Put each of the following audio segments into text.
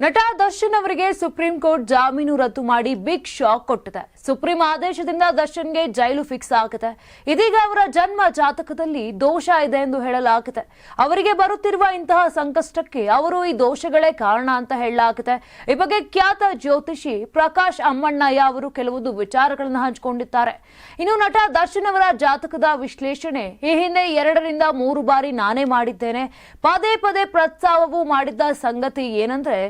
ನಟ ದರ್ಶನ್ ಅವರಿಗೆ supreme court ಜಾಮೀನು ರದ್ದು ಮಾಡಿ ಬಿಗ್ ಶಾಕ್ ಕೊಟ್ಟಿದೆ. ಸುಪ್ರೀಂ ಆದೇಶದಿಂದ ದರ್ಶನ್ಗೆ ಜೈಲು ಫಿಕ್ಸ್ ಆಗುತ್ತೆ ಇದೀಗ ಅವರ ಜನ್ಮ ಜಾತಕದಲ್ಲಿ ದೋಷ ಇದೆ ಎಂದು ಹೇಳಲಾಗಿದೆ. ಅವರಿಗೆ ಬರುತ್ತಿರುವ ಇಂತಹ ಸಂಕಷ್ಟಕ್ಕೆ ಅವರು ಈ ದೋಷಗಳೇ ಕಾರಣ ಅಂತ ಹೇಳಲಾಗಿದೆ. ಈ ಬಗ್ಗೆ ಖ್ಯಾತ ಜ್ಯೋತಿಷಿ ಪ್ರಕಾಶ್ ಅಮ್ಮಣ್ಣಯ್ಯ ಅವರು ಕೆಲವೊಂದು ವಿಚಾರಗಳನ್ನು ಹಂಚಿಕೊಂಡಿದ್ದಾರೆ. ಇನ್ನು ನಟ ದರ್ಶನ್ ಅವರ ಜಾತಕದ ವಿಶ್ಲೇಷಣೆ ಈ ಹಿಂದೆ ಎರಡರಿಂದ ಮೂರು ಬಾರಿ ನಾನೇ ಮಾಡಿದ್ದೇನೆ. ಪದೇ ಪದೇ ಪ್ರಸ್ತಾವವು ಮಾಡಿದ್ದ ಸಂಗತಿ ಏನಂದ್ರೆ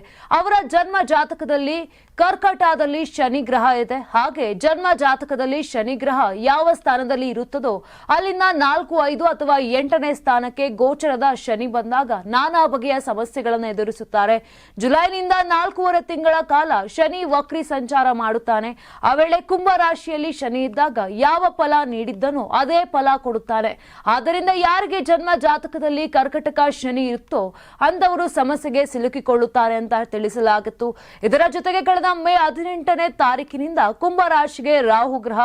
ಅವರ ಜನ್ಮ ಜಾತಕದಲ್ಲಿ ಕರ್ಕಟದಲ್ಲಿ ಶನಿ ಗ್ರಹ ಇದೆ. ಹಾಗೆ ಜನ್ಮ ಜಾತಕದಲ್ಲಿ ಶನಿ ಗ್ರಹ ಯಾವ ಸ್ಥಾನದಲ್ಲಿ ಇರುತ್ತದೋ ಅಲ್ಲಿನ ನಾಲ್ಕು, ಐದು ಅಥವಾ ಎಂಟನೇ ಸ್ಥಾನಕ್ಕೆ ಗೋಚರದ ಶನಿ ಬಂದಾಗ ನಾನಾ ಬಗೆಯ ಸಮಸ್ಯೆಗಳನ್ನು ಎದುರಿಸುತ್ತಾರೆ. ಜುಲೈನಿಂದ ನಾಲ್ಕೂವರೆ ತಿಂಗಳ ಕಾಲ ಶನಿ ವಕ್ರಿ ಸಂಚಾರ ಮಾಡುತ್ತಾನೆ. ಆ ವೇಳೆ ಕುಂಭ ರಾಶಿಯಲ್ಲಿ ಶನಿ ಇದ್ದಾಗ ಯಾವ ಫಲ ನೀಡಿದ್ದನೋ ಅದೇ ಫಲ ಕೊಡುತ್ತಾನೆ. ಆದ್ದರಿಂದ ಯಾರಿಗೆ ಜನ್ಮ ಜಾತಕದಲ್ಲಿ ಕರ್ಕಟಕ ಶನಿ ಇರುತ್ತೋ ಅಂದವರು ಸಮಸ್ಯೆಗೆ ಸಿಲುಕಿಕೊಳ್ಳುತ್ತಾರೆ ಅಂತ ತಿಳಿಸಲಾಗಿತ್ತು. ಇದರ ಜೊತೆಗೆ ಕಳೆದ ಮೇ ಹದಿನೆಂಟನೇ ತಾರೀಕಿನಿಂದ ಕುಂಭರಾಶಿಗೆ ರಾಹು ಗ್ರಹ,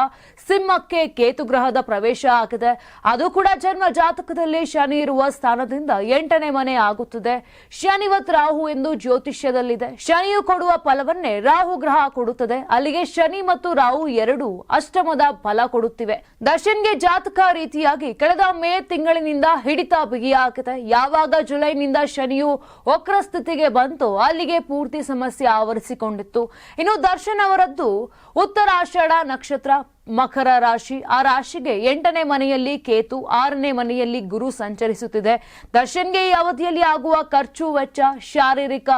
ಸಿಂಹಕ್ಕೆ ಕೇತು ಗ್ರಹದ ಪ್ರವೇಶ ಆಗಿದೆ. ಅದು ಕೂಡ ಜನ್ಮ ಜಾತಕದಲ್ಲಿ ಶನಿ ಇರುವ ಸ್ಥಾನದಿಂದ ಎಂಟನೇ ಮನೆ ಆಗುತ್ತದೆ. ಶನಿವತ್ ರಾಹು ಎಂದು ಜ್ಯೋತಿಷ್ಯದಲ್ಲಿದೆ. ಶನಿಯು ಕೊಡುವ ಫಲವನ್ನೇ ರಾಹು ಗ್ರಹ ಕೊಡುತ್ತದೆ. ಅಲ್ಲಿಗೆ ಶನಿ ಮತ್ತು ರಾಹು ಎರಡು ಅಷ್ಟಮದ ಫಲ ಕೊಡುತ್ತಿವೆ. ದರ್ಶನ್ಗೆ ಜಾತಕ ರೀತಿಯಾಗಿ ಕಳೆದ ಮೇ ತಿಂಗಳಿನಿಂದ ಹಿಡಿತ ಬಿಗಿಯಾಗಿದೆ. ಯಾವಾಗ ಜುಲೈನಿಂದ ಶನಿಯು ವಕ್ರ ಸ್ಥಿತಿಗೆ ಬಂತು ಅಲ್ಲಿಗೆ ಪೂರ್ತಿ ಸಮಸ್ಯೆ ಆವರಿಸಿಕೊಂಡಿತ್ತು. ಇನ್ನು ದರ್ಶನ್ ಅವರದ್ದು ಉತ್ತರಾಷಾಢ ನಕ್ಷತ್ರ ಮಕರ ರಾಶಿ. ಆ ರಾಶಿಗೆ ಎಂಟನೇ ಮನೆಯಲ್ಲಿ ಕೇತು, ಆರನೇ ಮನೆಯಲ್ಲಿ ಗುರು ಸಂಚರಿಸುತ್ತಿದೆ. ದರ್ಶನ್ಗೆ ಈ ಅವಧಿಯಲ್ಲಿ ಆಗುವ ಖರ್ಚು, ವೆಚ್ಚ, ಶಾರೀರಿಕ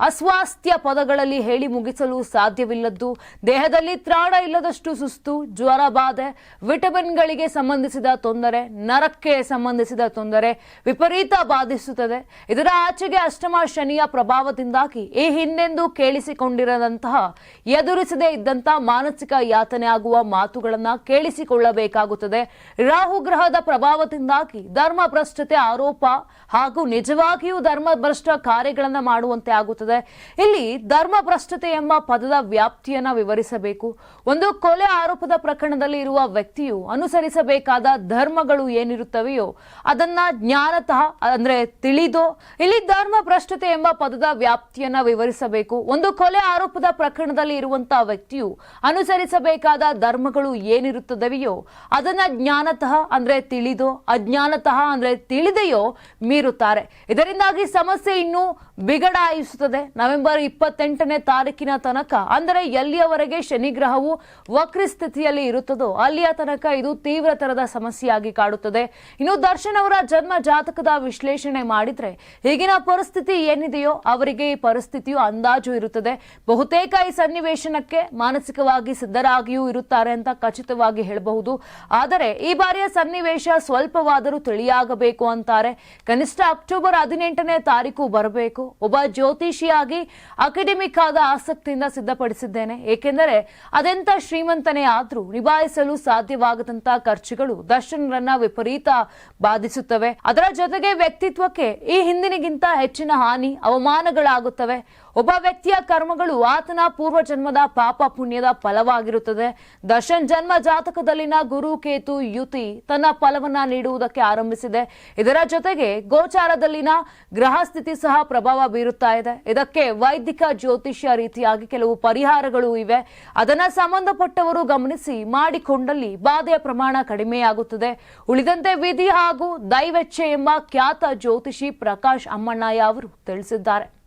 ಅಸ್ವಾಸ್ಥ್ಯ ಪದಗಳಲ್ಲಿ ಹೇಳಿ ಮುಗಿಸಲು ಸಾಧ್ಯವಿಲ್ಲದ್ದು. ದೇಹದಲ್ಲಿ ತ್ರಾಣ ಇಲ್ಲದಷ್ಟು ಸುಸ್ತು, ಜ್ವರ ಬಾಧೆ, ವಿಟಮಿನ್ಗಳಿಗೆ ಸಂಬಂಧಿಸಿದ ತೊಂದರೆ, ನರಕ್ಕೆ ಸಂಬಂಧಿಸಿದ ತೊಂದರೆ ವಿಪರೀತ ಬಾಧಿಸುತ್ತದೆ. ಇದರ ಆಚೆಗೆ ಅಷ್ಟಮ ಶನಿಯ ಪ್ರಭಾವದಿಂದಾಗಿ ಈ ಹಿಂದೆಂದು ಕೇಳಿಸಿಕೊಂಡಿರದಂತಹ, ಎದುರಿಸದೇ ಇದ್ದಂತಹ ಮಾನಸಿಕ ಯಾತನೆ ಆಗುವ ಮಾತುಗಳನ್ನ ಕೇಳಿಸಿಕೊಳ್ಳಬೇಕಾಗುತ್ತದೆ. ರಾಹು ಗ್ರಹದ ಪ್ರಭಾವದಿಂದಾಗಿ ಧರ್ಮ ಭ್ರಷ್ಟತೆ ಆರೋಪ ಹಾಗೂ ನಿಜವಾಗಿಯೂ ಧರ್ಮ ಭ್ರಷ್ಟ ಕಾರ್ಯಗಳನ್ನ ಮಾಡುವಂತೆ ಆಗುತ್ತದೆ. ಇಲ್ಲಿ ಧರ್ಮ ಭ್ರಷ್ಟತೆ ಎಂಬ ಪದದ ವ್ಯಾಪ್ತಿಯನ್ನ ವಿವರಿಸಬೇಕು. ಒಂದು ಕೊಲೆ ಆರೋಪದ ಪ್ರಕರಣದಲ್ಲಿ ಇರುವ ವ್ಯಕ್ತಿಯು ಅನುಸರಿಸಬೇಕಾದ ಧರ್ಮಗಳು ಏನಿರುತ್ತವೆಯೋ ಅದನ್ನ ಜ್ಞಾನತಃ ಅಂದ್ರೆ ತಿಳಿದೋ ಇಲ್ಲಿ ಧರ್ಮ ಭ್ರಷ್ಟತೆ ಎಂಬ ಪದದ ವ್ಯಾಪ್ತಿಯನ್ನ ವಿವರಿಸಬೇಕು. ಒಂದು ಕೊಲೆ ಆರೋಪದ ಪ್ರಕರಣದಲ್ಲಿ ಇರುವಂತಹ ವ್ಯಕ್ತಿಯು ಅನುಸರಿಸಬೇಕಾದ ಧರ್ಮಗಳು ಏನಿರುತ್ತದೆಯೋ ಅದನ್ನು ಜ್ಞಾನತಃ ಅಂದ್ರೆ ತಿಳಿದೋ ಅಜ್ಞಾನತಃ ಅಂದ್ರೆ ತಿಳಿದೆಯೋ ಮೀರುತ್ತಾರೆ. ಇದರಿಂದಾಗಿ ಸಮಸ್ಯೆ ಇನ್ನೂ ಬಿಗಡಾಯಿಸುತ್ತದೆ. ನವೆಂಬರ್ ಇಪ್ಪತ್ತೆಂಟನೇ ತಾರೀಕಿನ ತನಕ, ಅಂದರೆ ಎಲ್ಲಿಯವರೆಗೆ ಶನಿಗ್ರಹವು ವಕ್ರಿ ಸ್ಥಿತಿಯಲ್ಲಿ ಇರುತ್ತದೋ, ಅಲ್ಲಿಯ ತನಕ ಇದು ತೀವ್ರತರದ ಸಮಸ್ಯೆಯಾಗಿ ಕಾಡುತ್ತದೆ. ಇನ್ನು ದರ್ಶನ್ ಅವರ ಜನ್ಮ ಜಾತಕದ ವಿಶ್ಲೇಷಣೆ ಮಾಡಿದ್ರೆ, ಈಗಿನ ಪರಿಸ್ಥಿತಿ ಏನಿದೆಯೋ, ಅವರಿಗೆ ಈ ಪರಿಸ್ಥಿತಿಯು ಅಂದಾಜು ಇರುತ್ತದೆ. ಬಹುತೇಕ ಈ ಸನ್ನಿವೇಶನಕ್ಕೆ ಮಾನಸಿಕವಾಗಿ ಸಿದ್ಧರಾಗಿಯೂ ಇರುತ್ತಾರೆ ಅಂತ ಖಚಿತವಾಗಿ ಹೇಳಬಹುದು. ಆದರೆ, ಈ ಬಾರಿಯ ಸನ್ನಿವೇಶ ಸ್ವಲ್ಪವಾದರೂ ತಿಳಿಯಾಗಬೇಕು ಅಂತಾರೆ. ಕನಿಷ್ಠ ಅಕ್ಟೋಬರ್ ಹದಿನೆಂಟನೇ ತಾರೀಕು ಬರಬೇಕು. ಒಬ್ಬ ಜ್ಯೋತಿಷಿಯಾಗಿ ಅಕಾಡೆಮಿಕ್ ಆದ ಆಸಕ್ತಿಯಿಂದ ಸಿದ್ಧಪಡಿಸಿದ್ದೇನೆ. ಏಕೆಂದರೆ ಅದೆಂತ ಶ್ರೀಮಂತನೇ ಆದ್ರೂ ನಿಭಾಯಿಸಲು ಸಾಧ್ಯವಾಗದಂತ ಖರ್ಚುಗಳು ದರ್ಶನರನ್ನ ವಿಪರೀತ ಬಾಧಿಸುತ್ತವೆ. ಅದರ ಜೊತೆಗೆ ವ್ಯಕ್ತಿತ್ವಕ್ಕೆ ಈ ಹಿಂದಿನಿಗಿಂತ ಹೆಚ್ಚಿನ ಹಾನಿ, ಅವಮಾನಗಳಾಗುತ್ತವೆ. ಒಬ್ಬ ವ್ಯಕ್ತಿಯ ಕರ್ಮಗಳು ಆತನ ಪೂರ್ವ ಜನ್ಮದ ಪಾಪ ಪುಣ್ಯದ ಫಲವಾಗಿರುತ್ತದೆ. ದಶನ್ ಜನ್ಮ ಜಾತಕದಲ್ಲಿನ ಗುರು ಕೇತು ಯುತಿ ತನ್ನ ಫಲವನ್ನ ನೀಡುವುದಕ್ಕೆ ಆರಂಭಿಸಿದೆ. ಇದರ ಜೊತೆಗೆ ಗೋಚಾರದಲ್ಲಿನ ಗ್ರಹ ಸ್ಥಿತಿ ಸಹ ಪ್ರಭಾವ ಬೀರುತ್ತಾ ಇದೆ. ಇದಕ್ಕೆ ವೈದಿಕ ಜ್ಯೋತಿಷ್ಯ ರೀತಿಯಾಗಿ ಕೆಲವು ಪರಿಹಾರಗಳು ಇವೆ. ಅದನ್ನ ಸಂಬಂಧಪಟ್ಟವರು ಗಮನಿಸಿ ಮಾಡಿಕೊಂಡಲ್ಲಿ ಬಾಧೆಯ ಪ್ರಮಾಣ ಕಡಿಮೆಯಾಗುತ್ತದೆ. ಉಳಿದಂತೆ ವಿಧಿ ಹಾಗೂ ದೈವೆಚ್ಚೆ ಎಂಬ ಖ್ಯಾತ ಜ್ಯೋತಿಷಿ ಪ್ರಕಾಶ್ ಅಮ್ಮಣ್ಣಯ್ಯ ಅವರು ತಿಳಿಸಿದ್ದಾರೆ.